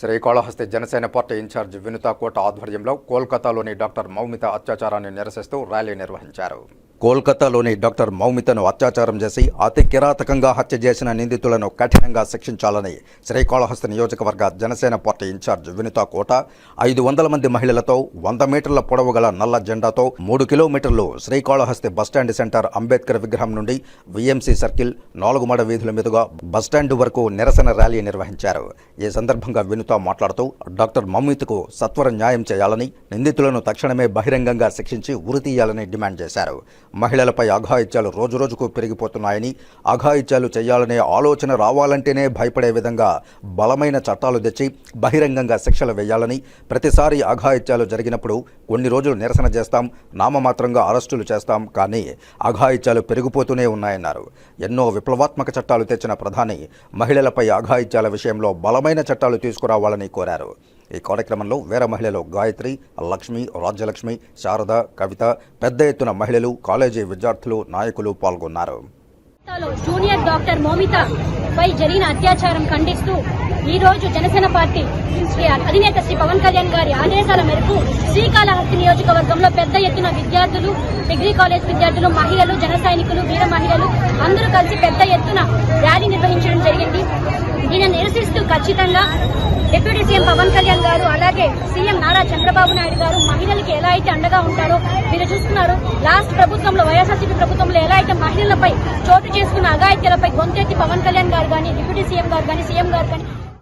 Srikalahasti Janasena party in charge Vinutha Kota ఆధ్వర్యంలో కోల్కతాలోని doctor Moumita అత్యాచారాన్ని నిరసిస్తూ ర్యాలీ నిర్వహించారు. కోల్కతాలోని డాక్టర్ మౌమితను అత్యాచారం చేసి అతి కిరాతకంగా హత్య చేసిన నిందితులను కఠినంగా శిక్షించాలని శ్రీకాళహస్తి నియోజకవర్గ Janasena party in charge Vinutha Kota ఐదు వందల మంది మహిళలతో వంద మీటర్ల పొడవు గల నల్ల జెండాతో మూడు కిలోమీటర్లు శ్రీకాళహస్తి బస్టాండ్ సెంటర్ అంబేద్కర్ విగ్రహం నుండి విఎంసీ సర్కిల్ నాలుగు మడ వీధుల మీదుగా బస్టాండ్ వరకు నిరసన ర్యాలీ నిర్వహించారు. ఈ సందర్భంగా వినుతా మాట్లాడుతూ డాక్టర్ మౌమితకు సత్వర న్యాయం చేయాలని నిందితులను తక్షణమే బహిరంగంగా శిక్షించి ఉరి తీయాలని డిమాండ్ చేశారు. మహిళలపై అఘాయిత్యాలు రోజురోజుకు పెరిగిపోతున్నాయని అఘాయిత్యాలు చేయాలనే ఆలోచన రావాలంటేనే భయపడే విధంగా బలమైన చట్టాలు తెచ్చి బహిరంగంగా శిక్షలు వేయాలని ప్రతిసారి అఘాయిత్యాలు జరిగినప్పుడు కొన్ని రోజులు నిరసన చేస్తాం నామమాత్రంగా అరెస్టులు చేస్తాం కానీ అఘాయిత్యాలు పెరిగిపోతూనే ఉన్నాయన్నారు. ఎన్నో విప్లవాత్మక చట్టాలు తెచ్చిన ప్రధాని మహిళలపై అఘాయిత్యాల విషయంలో బలమైన చట్టాలు తీసుకురావాలని కోరారు. ఈ కార్యక్రమంలో వేరే మహిళలు గాయత్రి లక్ష్మి రాజ్యలక్ష్మి శారద కవిత పెద్ద ఎత్తున మహిళలు కాలేజీ విద్యార్థులు నాయకులు పాల్గొన్నారు. జూనియర్ డాక్టర్ మోమిత పై జరిగిన అత్యాచారం ఖండిస్తూ ఈ రోజు జనసేన పార్టీ శ్రీ అధినేత శ్రీ పవన్ కళ్యాణ్ గారి ఆదేశాల మేరకు శ్రీకాళహస్తి నియోజకవర్గంలో పెద్ద ఎత్తున విద్యార్థులు డిగ్రీ కాలేజ్ విద్యార్థులు మహిళలు జన సైనికులు వీర మహిళలు అందరూ కలిసి పెద్ద ఎత్తున ర్యాలీ నిర్వహించడం జరిగింది. దీని నిరసిస్తూ ఖచ్చితంగా డిప్యూటీ సీఎం పవన్ కళ్యాణ్ గారు అలాగే సీఎం నారా చంద్రబాబు నాయుడు గారు మహిళలకి ఎలా అయితే అండగా ఉంటారో మీరు చూస్తున్నారు. లాస్ట్ ప్రభుత్వంలో వైఎస్ఆర్సీపీ ప్రభుత్వంలో ఎలా అయితే మహిళలపై చోటు చేసుకున్న అఘాయిత్యాలపై గొంతెత్తి పవన్ కళ్యాణ్ గారు కానీ డిప్యూటీ సీఎం గారు కానీ సీఎం గారు కానీ